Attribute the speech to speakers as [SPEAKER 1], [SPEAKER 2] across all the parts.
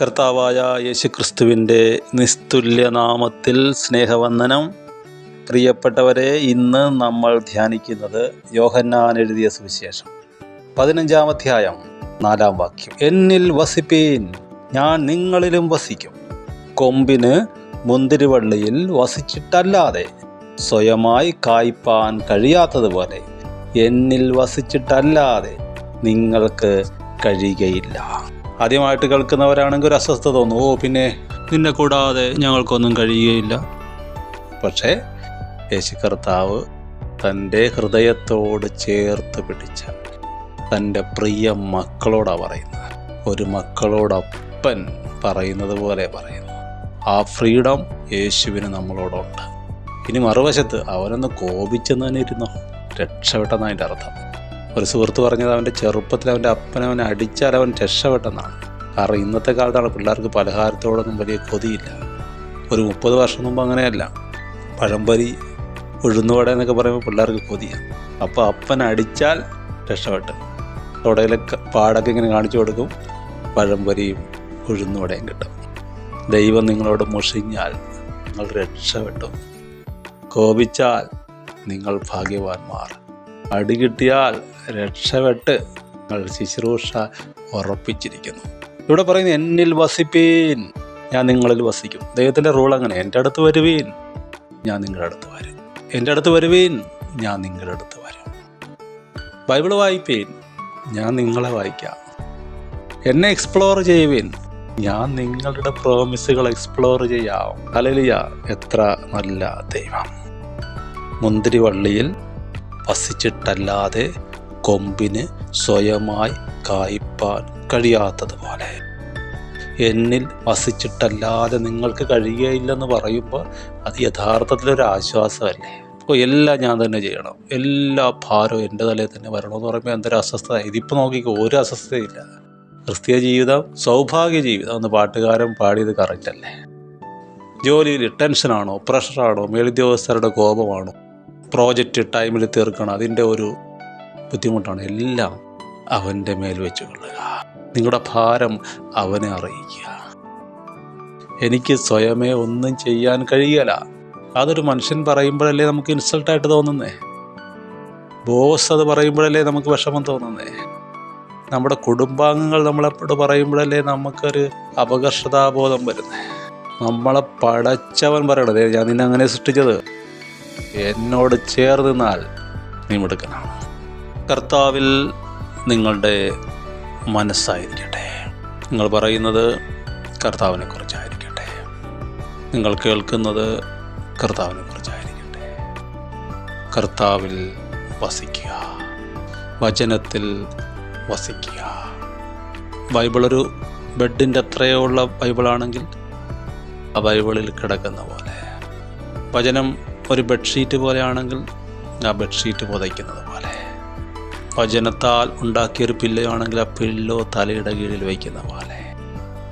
[SPEAKER 1] കർത്താവായ യേശുക്രിസ്തുവിന്റെ നിസ്തുല്യ നാമത്തിൽ സ്നേഹവന്ദനം. പ്രിയപ്പെട്ടവരെ ഇന്ന് നമ്മൾ ധ്യാനിക്കുന്നത് യോഹന്നാൻ എഴുതിയ സുവിശേഷം. പതിനഞ്ചാം അധ്യായം നാലാം വാക്യം. എന്നിൽ വസിപ്പീൻ ഞാൻ നിങ്ങളിലും വസിക്കും. കൊമ്പിന് മുന്തിരിവള്ളിയിൽ വസിച്ചിട്ടല്ലാതെ സ്വയമായി കായ്പാൻ കഴിയാത്തതുപോലെ എന്നിൽ വസിച്ചിട്ടല്ലാതെ നിങ്ങൾക്ക് കഴിയുകയില്ല. ആദ്യമായിട്ട് കേൾക്കുന്നവരാണെങ്കിൽ ഒരു അസ്വസ്ഥ തോന്നും. ഓ പിന്നെ നിന്നെ കൂടാതെ ഞങ്ങൾക്കൊന്നും കഴിയുകയില്ല. പക്ഷേ യേശു കർത്താവ് തന്റെ ഹൃദയത്തോട് ചേർത്ത് പിടിച്ച തന്റെ പ്രിയ മക്കളോടാണ് പറയുന്നത്. ഒരു മക്കളോടൊപ്പൻ പറയുന്നത് പോലെ പറയുന്നു. ആ ഫ്രീഡം യേശുവിന് നമ്മളോടുണ്ട്. ഇനി മറുവശത്ത് അവനൊന്ന് കോപിച്ചെന്ന് തന്നെ ഇരുന്നോ? രക്ഷപ്പെട്ടെന്നതിന്റെ അർത്ഥം. ഒരു സുഹൃത്ത് പറഞ്ഞത് അവന്റെ ചെറുപ്പത്തിൽ അവന്റെ അപ്പനവനെ അടിച്ചാൽ അവൻ രക്ഷപ്പെട്ടെന്നാണ്. കാരണം ഇന്നത്തെ കാലത്താണ് പിള്ളേർക്ക് പലഹാരത്തോടൊന്നും വലിയ കൊതിയില്ല. ഒരു മുപ്പത് വർഷം മുമ്പ് അങ്ങനെയല്ല. പഴംപരി ഉഴുന്നുവട എന്നൊക്കെ പറയുമ്പോൾ പിള്ളേർക്ക് കൊതിയാണ് അപ്പോൾ അപ്പൻ അടിച്ചാൽ രക്ഷപ്പെട്ട്. തുടയിലെ പാടൊക്കെ ഇങ്ങനെ കാണിച്ചു കൊടുക്കും. പഴംപൊരിയും ഉഴുന്നുവടയും കിട്ടും. ദൈവം നിങ്ങളോട് മുഷിഞ്ഞാൽ നിങ്ങൾ രക്ഷപ്പെട്ടു. കോപിച്ചാൽ നിങ്ങൾ ഭാഗ്യവാന്മാർ. അടി കിട്ടിയാൽ രക്ഷപ്പെട്ട് നിങ്ങൾ ശുശ്രൂഷ ഉറപ്പിച്ചിരിക്കുന്നു. ഇവിടെ പറയുന്നത് എന്നിൽ വസിപ്പീൻ ഞാൻ നിങ്ങളിൽ വസിക്കും. ദൈവത്തിന്റെ റൂൾ അങ്ങനെ എന്റെ അടുത്ത് വരുവീൻ ഞാൻ നിങ്ങളുടെ അടുത്ത് വരും. എന്റെ അടുത്ത് വരുവീൻ ഞാൻ നിങ്ങളുടെ അടുത്ത് വരും. ബൈബിൾ വായിപ്പീൻ ഞാൻ നിങ്ങളെ വായിക്കാം. എന്നെ എക്സ്പ്ലോർ ചെയ്യുവീൻ ഞാൻ നിങ്ങളുടെ പ്രോമിസുകൾ എക്സ്പ്ലോർ ചെയ്യാം. അലലിയ എത്ര നല്ല ദൈവം. മുന്തിരിവള്ളിയിൽ വസിച്ചിട്ടല്ലാതെ കൊമ്പിന് സ്വയമായി കായ്പാൻ കഴിയാത്തതുപോലെ. എന്നിൽ വസിച്ചിട്ടല്ലാതെ നിങ്ങൾക്ക് കഴിയുകയില്ലെന്ന് പറയുമ്പോൾ അത് യഥാർത്ഥത്തിലൊരു ആശ്വാസമല്ലേ? അപ്പോൾ എല്ലാം ഞാൻ തന്നെ ചെയ്യണം. എല്ലാ ഭാരവും എന്റെ തലയിൽ തന്നെ വരണമെന്ന് പറയുമ്പോൾ എന്തൊരു അസ്വസ്ഥത. ഇതിപ്പോൾ നോക്കിക്കോ ഒരു അസ്വസ്ഥതയില്ല. ക്രിസ്തീയ ജീവിതം സൗഭാഗ്യ ജീവിതം എന്ന് പാട്ടുകാരൻ പാടിയത് കറക്റ്റല്ലേ ജോലിയിൽ ടെൻഷനാണോ പ്രഷറാണോ മേലുദ്യോഗസ്ഥരുടെ കോപമാണോ? പ്രോജക്റ്റ് ടൈമിൽ തീർക്കണം. അതിന്റെ ഒരു ബുദ്ധിമുട്ടാണ്. എല്ലാം അവന്റെ മേൽ വെച്ച് കൊള്ളുക. നിങ്ങളുടെ ഭാരം അവനെ അറിയിക്കുക. എനിക്ക് സ്വയമേ ഒന്നും ചെയ്യാൻ കഴിയല. അതൊരു മനുഷ്യൻ പറയുമ്പോഴല്ലേ നമുക്ക് ഇൻസൾട്ടായിട്ട് തോന്നുന്നേ? ബോസ് അത് പറയുമ്പോഴല്ലേ നമുക്ക് വിഷമം തോന്നുന്നേ? നമ്മുടെ കുടുംബാംഗങ്ങൾ നമ്മളെപ്പോഴും പറയുമ്പോഴല്ലേ നമുക്കൊരു അപകർഷതാബോധം വരുന്നേ? നമ്മളെ പടച്ചവൻ പറയണത് ഞാൻ നിന്നെ അങ്ങനെ സൃഷ്ടിച്ചത്. എന്നോട് ചേർന്നാൽ നീ മിടുക്കനാണ് കർത്താവിൽ നിങ്ങളുടെ മനസ്സായിരിക്കട്ടെ. നിങ്ങൾ പറയുന്നത് കർത്താവിനെ കുറിച്ചായിരിക്കട്ടെ. നിങ്ങൾ കേൾക്കുന്നത് കർത്താവിനെ കുറിച്ചായിരിക്കട്ടെ. കർത്താവിൽ വസിക്കുക. വചനത്തിൽ വസിക്കുക. ബൈബിളൊരു ബെഡിന്റെ അത്രയോ ഉള്ള ബൈബിളാണെങ്കിൽ ആ ബൈബിളിൽ കിടക്കുന്ന പോലെ. വചനം ഒരു ബെഡ്ഷീറ്റ് പോലെയാണെങ്കിൽ ആ ബെഡ്ഷീറ്റ് പുതയ്ക്കുന്നത് പോലെ. വചനത്താൽ ഉണ്ടാക്കിയൊരു പില്ലയാണെങ്കിൽ ആ പില്ലോ തലയുടെ കീഴിൽ വയ്ക്കുന്ന പോലെ.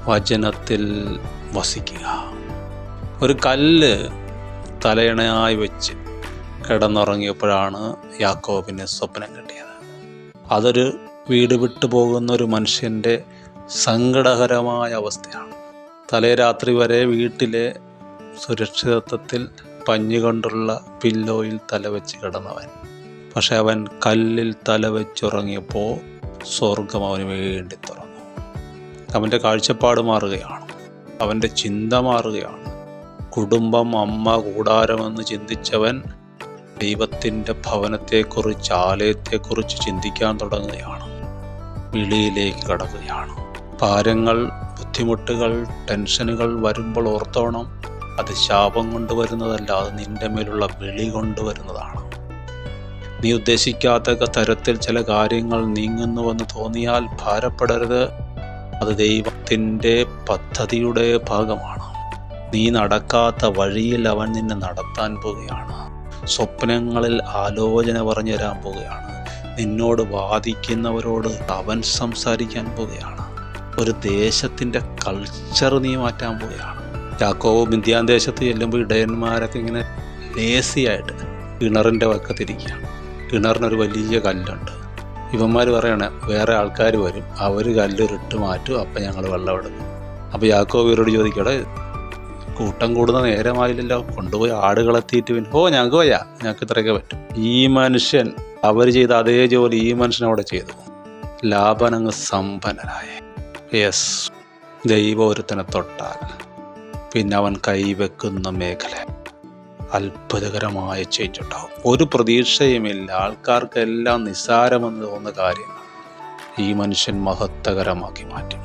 [SPEAKER 1] വചനത്തിൽ വസിക്കുക. ഒരു കല്ല് തലയണയായി വെച്ച് കിടന്നുറങ്ങിയപ്പോഴാണ് യാക്കോബിന് സ്വപ്നം കിട്ടിയത്. അതൊരു വീട് വിട്ടു പോകുന്ന ഒരു മനുഷ്യന്റെ സങ്കടകരമായ അവസ്ഥയാണ്. തലേ രാത്രി വരെ വീട്ടിലെ സുരക്ഷിതത്വത്തിൽ പഞ്ഞുകൊണ്ടുള്ള പില്ലോയിൽ തലവെച്ച് കിടന്നവൻ. പക്ഷെ അവൻ കല്ലിൽ തലവെച്ചുറങ്ങിയപ്പോൾ സ്വർഗം അവന് വേണ്ടി തുറന്നു. അവന്റെ കാഴ്ചപ്പാട് മാറുകയാണ്. അവന്റെ ചിന്ത മാറുകയാണ്. കുടുംബം അമ്മ കൂടാരമെന്ന് ചിന്തിച്ചവൻ ദൈവത്തിന്റെ ഭവനത്തെക്കുറിച്ച് ആലയത്തെക്കുറിച്ച് ചിന്തിക്കാൻ തുടങ്ങുകയാണ്. വിളിയിലേക്ക് കടക്കുകയാണ്. ഭാരങ്ങൾ ബുദ്ധിമുട്ടുകൾ ടെൻഷനുകൾ വരുമ്പോൾ ഓർത്തോണം അത് ശാപം കൊണ്ടുവരുന്നതല്ല അത് നിന്റെ മേലുള്ള വിളി കൊണ്ടുവരുന്നതാണ്. നീ ഉദ്ദേശിക്കാത്ത തരത്തിൽ ചില കാര്യങ്ങൾ നീങ്ങുന്നുവെന്ന് തോന്നിയാൽ ഭാരപ്പെടരുത്. അത് ദൈവത്തിന്റെ പദ്ധതിയുടെ ഭാഗമാണ്. നീ നടക്കാത്ത വഴിയിൽ അവൻ നിന്നെ നടത്താൻ പോവുകയാണ്. സ്വപ്നങ്ങളിൽ ആലോചന പറഞ്ഞു തരാൻ പോവുകയാണ്. നിന്നോട് വാദിക്കുന്നവരോട് അവൻ സംസാരിക്കാൻ പോവുകയാണ്. ഒരു ദേശത്തിന്റെ കൾച്ചർ നീ മാറ്റാൻ പോവുകയാണ്. യാക്കോവ് മിന്ത്യാൻ ദേശത്ത് ചെല്ലുമ്പോൾ ഇടയന്മാരൊക്കെ ഇങ്ങനെ ലേസിയായിട്ട് കിണറിന്റെ വക്കത്തിരിക്കുകയാണ്. കിണറിനൊരു വലിയ കല്ലുണ്ട്. ഇവന്മാർ പറയണ വേറെ ആൾക്കാർ വരും അവർ കല്ലുരിട്ട് മാറ്റും അപ്പം ഞങ്ങൾ വെള്ളം എടുക്കും അപ്പോൾ യാക്കോബ് ഇവരോട് ചോദിക്കട കൂട്ടം കൂടുന്ന നേരമായില്ലല്ലോ കൊണ്ടുപോയി ആടുകളെത്തിയിട്ട് പിന്നെ. ഓ ഞങ്ങൾക്ക് പോയാ ഞങ്ങൾക്ക് ഇത്രയൊക്കെ പറ്റും. ഈ മനുഷ്യൻ അവർ ചെയ്ത അതേ ജോലി ഈ മനുഷ്യൻ അവിടെ ചെയ്തു. ലാഭനങ്ങ് സമ്പന്നനായ. യെസ് ദൈവം ഒരുത്തനെ തൊട്ടാൽ. പിന്നെ അവൻ കൈവെക്കുന്ന മേഖല അത്ഭുതകരമായ ചേഞ്ച് ഒരു പ്രതീക്ഷയുമില്ല. ആൾക്കാർക്കെല്ലാം നിസ്സാരമെന്ന് തോന്നുന്ന കാര്യങ്ങൾ ഈ മനുഷ്യൻ മഹത്തകരമാക്കി മാറ്റി.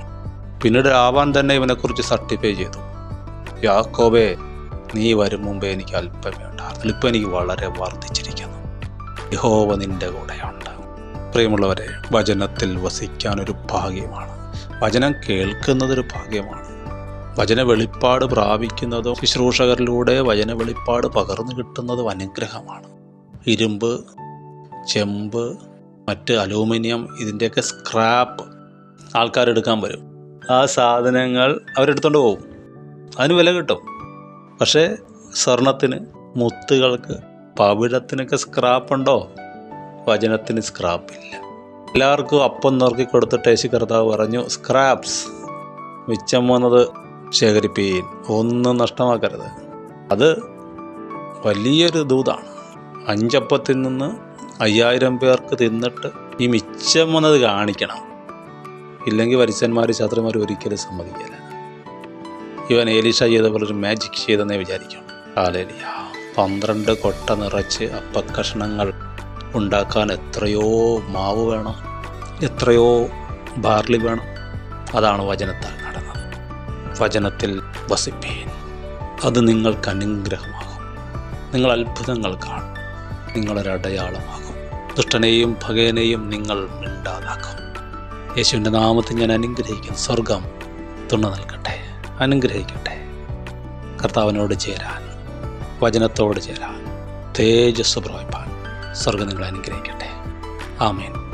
[SPEAKER 1] പിന്നീട് ആവാൻ തന്നെ ഇവനെക്കുറിച്ച് സർട്ടിഫൈ ചെയ്തു. യാക്കോബേ നീ വരും മുമ്പേ എനിക്ക് അല്പമേ ഉണ്ടായിരുന്നു ഇപ്പം എനിക്ക് വളരെ വർദ്ധിച്ചിരിക്കുന്നു. യഹോവ നിന്റെ കൂടെയുണ്ട്. പ്രിയമുള്ളവരെ വചനത്തിൽ വസിക്കാൻ ഒരു ഭാഗ്യമാണ്. വചനം കേൾക്കുന്നതൊരു ഭാഗ്യമാണ്. വചന വെളിപ്പാട് പ്രാപിക്കുന്നതും ശുശ്രൂഷകരിലൂടെ വചന വെളിപ്പാട് പകർന്നു കിട്ടുന്നതും അനുഗ്രഹമാണ്. ഇരുമ്പ് ചെമ്പ് മറ്റ് അലൂമിനിയം ഇതിന്റെയൊക്കെ സ്ക്രാപ്പ് ആൾക്കാരെടുക്കാൻ വരും. ആ സാധനങ്ങൾ അവരെടുത്തോണ്ട് പോകും. അതിന് വില കിട്ടും. പക്ഷേ സ്വർണത്തിന് മുത്തുകൾക്ക് പവിഴത്തിനൊക്കെ സ്ക്രാപ്പുണ്ടോ? വചനത്തിന് സ്ക്രാപ്പില്ല. എല്ലാവർക്കും അപ്പം നിറക്കി കൊടുത്തിട്ട് യേശു കർത്താവ് പറഞ്ഞു സ്ക്രാപ്സ്. മിച്ചം വന്നത് ശേഖരിപ്പീൻ ഒന്നും നഷ്ടമാക്കരുത്. അത് വലിയൊരു ദൂതാണ്. അഞ്ചപ്പത്തിൽ നിന്ന് അയ്യായിരം പേർക്ക് തിന്നിട്ട് ഈ മിച്ചം വന്നത് കാണിക്കണം. ഇല്ലെങ്കിൽ വരിച്ചന്മാർ ശത്രുമാർ ഒരിക്കലും സമ്മതിക്കില്ല. ഇവൻ ഏലീഷ ചെയ്ത പോലെ ഒരു മാജിക് ചെയ്തെന്നേ വിചാരിക്കും. കാലേലിയ പന്ത്രണ്ട് കൊട്ട നിറച്ച് അപ്പക്കഷ്ണങ്ങൾ ഉണ്ടാക്കാൻ എത്രയോ മാവ് വേണം. എത്രയോ ബാർലി വേണം. അതാണ് വചനത്താൽ വചനത്തിൽ വസിപ്പീൻ. അത് നിങ്ങൾക്ക് അനുഗ്രഹമാകും. നിങ്ങൾ അത്ഭുതങ്ങൾ കാണും. നിങ്ങളൊരടയാളമാകും ദുഷ്ടനെയും ഭഗേനെയും നിങ്ങൾ മിണ്ടാതാക്കും. യേശുവിന്റെ നാമത്തിൽ ഞാൻ അനുഗ്രഹിക്കും സ്വർഗം തുണ നൽകട്ടെ. അനുഗ്രഹിക്കട്ടെ. കർത്താവിനോട് ചേരാൻ വചനത്തോട് ചേരാൻ തേജസ് പ്രാപിപ്പാൻ സ്വർഗം നിങ്ങളെ അനുഗ്രഹിക്കട്ടെ. ആമേൻ.